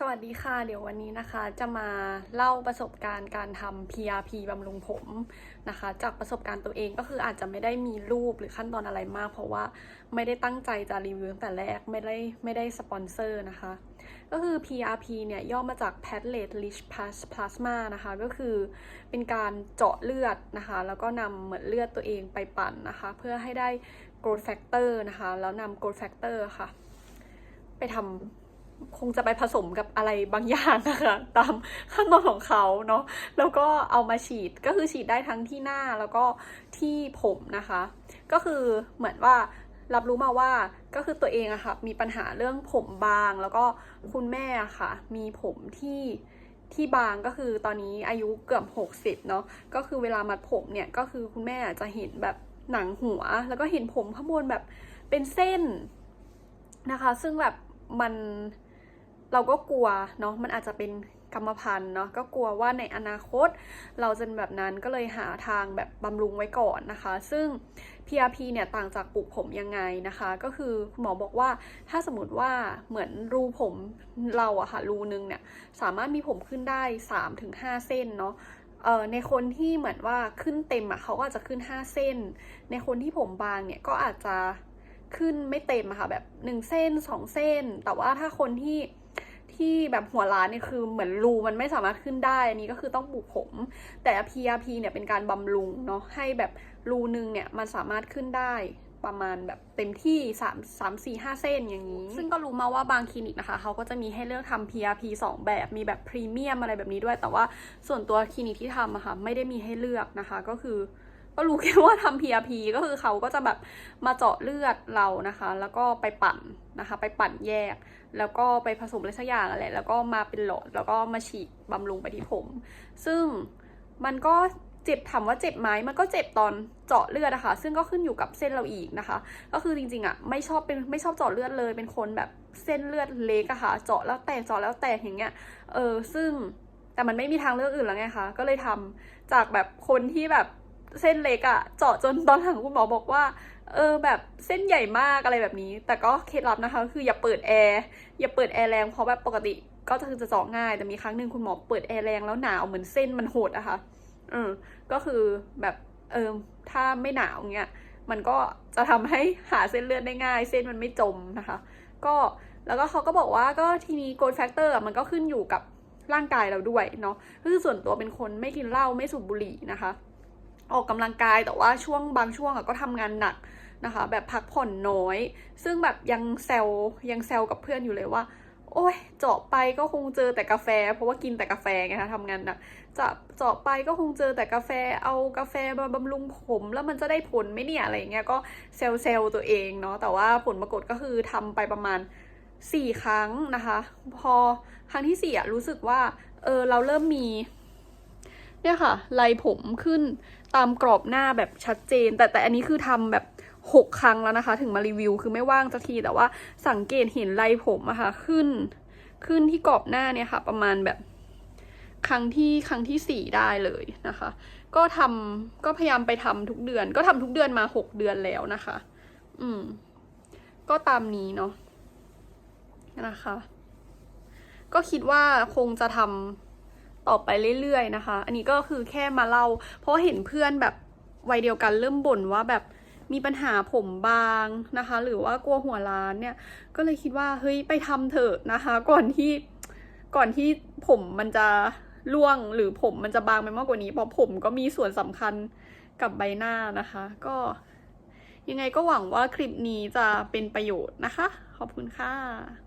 สวัสดีค่ะ เดี๋ยววันนี้นะคะจะมาเล่าประสบการณ์การทำ PRP บำรุงผมนะคะ จากประสบการณ์ตัวเองก็คืออาจจะไม่ได้มีรูปหรือขั้นตอนอะไรมาก เพราะว่าไม่ได้ตั้งใจจะรีวิวตั้งแต่แรกไม่ได้ไม่ได้สปอนเซอร์นะคะ ก็คือ PRP เนี่ยย่อมาจาก Platelet Rich Plasma นะคะ ก็คือเป็นการเจาะเลือดนะคะ แล้วก็นำเหมือนเลือดตัวเองไปปั่นนะคะ เพื่อให้ได้ growth factor นะคะ แล้วนำ growth factor ค่ะ ไปทำ คงจะไปผสมกับอะไรบางอย่างนะคะตามขั้นตอนของเขาเนาะแล้วก็เอามาฉีดก็คือฉีดได้ทั้งที่หน้าแล้วก็ที่ผมนะคะ ก็คือเหมือนว่ารับรู้มาว่าก็คือตัวเองอะค่ะมีปัญหาเรื่องผมบาง แล้วก็คุณแม่อะค่ะ มีผมที่ที่บางก็คือตอนนี้อายุเกือบหกสิบเนาะก็คือเวลามัดผมเนี่ยก็คือคุณแม่จะเห็นแบบหนังหัว แล้วก็เห็นผมข้างบนแบบเป็นเส้นนะคะ ซึ่งแบบมัน เราก็กลัวเนาะมันอาจจะเป็นกรรมพันธุ์เนาะก็กลัวว่าในอนาคต เราจะเป็นแบบนั้นก็เลยหาทางแบบบำรุงไว้ก่อนนะคะ ซึ่ง PRP เนี่ยต่างจากปลูกผมยังไงนะคะ ก็คือคุณหมอบอกว่าถ้าสมมติว่าเหมือนรูผมเราอะค่ะรูนึงเนี่ยสามารถมีผมขึ้นได้ 3-5 เส้นเนาะเอ่อในคนที่เหมือนว่าขึ้นเต็มอะเขาก็อาจจะขึ้น 5 เส้น ในคนที่ผมบางเนี่ยก็อาจจะ ขึ้นไม่เต็มอะค่ะแบบ1เส้น2เส้น แต่ว่าถ้าคนที่ที่แบบหัวล้านเนี่ยคือเหมือนรูมันไม่สามารถขึ้นได้ อันนี้ก็คือต้องปลูกผม แต่ PRP เนี่ยเป็นการบำรุงเนาะให้แบบรูนึงเนี่ยมันสามารถขึ้นได้ประมาณแบบเต็มที่3 3 4 5 เส้นอย่างนี้ ซึ่งก็รู้มาว่าบางคลินิกนะคะเขาก็จะมีให้เลือกทำ PRP 2 แบบมีแบบพรีเมียมอะไรแบบนี้ด้วย แต่ว่าส่วนตัวคลินิกที่ทำอะค่ะไม่ได้มีให้เลือกนะคะก็คือ ก็รู้แค่ว่าทำ PRP ก็คือเขาก็จะแบบมาเจาะเลือดเรานะคะ แล้วก็ไปปั่นนะคะ ไปปั่นแยก แล้วก็ไปผสมอะไรสักอย่างอะไรแล้วก็มาเป็นหลอดแล้วก็มาฉีดบำรุงไปที่ผม ซึ่งมันก็เจ็บถามว่าเจ็บไหมมันก็เจ็บตอนเจาะเลือดนะคะซึ่งก็ขึ้นอยู่กับเส้นเราอีกนะคะ ก็คือจริงๆอะไม่ชอบเป็นไม่ชอบเจาะเลือดเลยเป็นคนแบบเส้นเลือดเล็กอะค่ะ เจาะแล้วแตกเจาะแล้วแตกอย่างเงี้ยเออซึ่งแต่มันไม่มีทางเลือกอื่นแล้วไงคะก็เลยทำจากแบบคนที่แบบ เส้นเล็กอะเจาะจนตอนหลังคุณหมอบอกว่า เออแบบเส้นใหญ่มากอะไรแบบนี้ แต่ก็เคล็ดลับนะคะคืออย่าเปิดแอร์อย่าเปิดแอร์แรงเพราะแบบปกติก็จะคือจะเจาะง่าย แต่มีครั้งหนึ่งคุณหมอเปิดแอร์แรงแล้วหนาวเหมือนเส้นมันหดอะค่ะเออก็คือแบบเออถ้าไม่หนาวเงี้ยมันก็จะทำให้หาเส้นเลือดได้ง่าย เส้นมันไม่จมนะคะ ก็แล้วก็เขาก็บอกว่าก็ทีนี้ growth factor อะมันก็ขึ้นอยู่กับร่างกายเราด้วยเนาะก็คือส่วนตัวเป็นคนไม่กินเหล้าไม่สูบบุหรี่นะคะ ออกกำลังกายแต่ว่าช่วงบางช่วงก็ทำงานหนักนะคะ แบบพักผ่อนน้อย ซึ่งแบบยังแซวยังแซวกับเพื่อนอยู่เลยว่า โอ้ยเจาะไปก็คงเจอแต่กาแฟ เพราะว่ากินแต่กาแฟไงคะทำงานนักจะเจาะไปก็คงเจอแต่กาแฟเอากาแฟมาบำรุงผม แล้วมันจะได้ผลไหมเนี่ยอะไรเงี้ยก็เซลเซลตัวเองเนาะแต่ว่าผลปรากฏก็คือทำไปประมาณสี่ครั้งนะคะ พอครั้งที่สี่อะรู้สึกว่าเออเราเริ่มมี เนี่ยค่ะลายผมขึ้นตามกรอบหน้าแบบชัดเจน แต่แต่อันนี้คือทำแบบหกครั้งแล้วนะคะ ถึงมารีวิวคือไม่ว่างสักทีแต่ว่าสังเกตเห็นลายผมอะค่ะขึ้น ขึ้นที่กรอบหน้าเนี่ยค่ะ ประมาณแบบครั้งที่ครั้งที่สี่ได้เลยนะคะ ก็ทำก็พยายามไปทำทุกเดือน ก็ทำทุกเดือนมาหกเดือนแล้วนะคะ อืม ก็ตามนี้เนาะนะคะ ก็คิดว่าคงจะทำ ต่อไปเรื่อยๆนะคะ อันนี้ก็คือแค่มาเล่า เพราะเห็นเพื่อนแบบวัยเดียวกันเริ่มบ่นว่าแบบมีปัญหาผมบางนะคะ หรือว่ากลัวหัวล้านเนี่ย ก็เลยคิดว่าเฮ้ยไปทำเถอะนะคะ ก่อนที่ก่อนที่ผมมันจะร่วงหรือผมมันจะบางไปมากกว่านี้เพราะผมก็มีส่วนสำคัญกับใบหน้านะคะ ก็ยังไงก็หวังว่าคลิปนี้จะเป็นประโยชน์นะคะ ขอบคุณค่ะ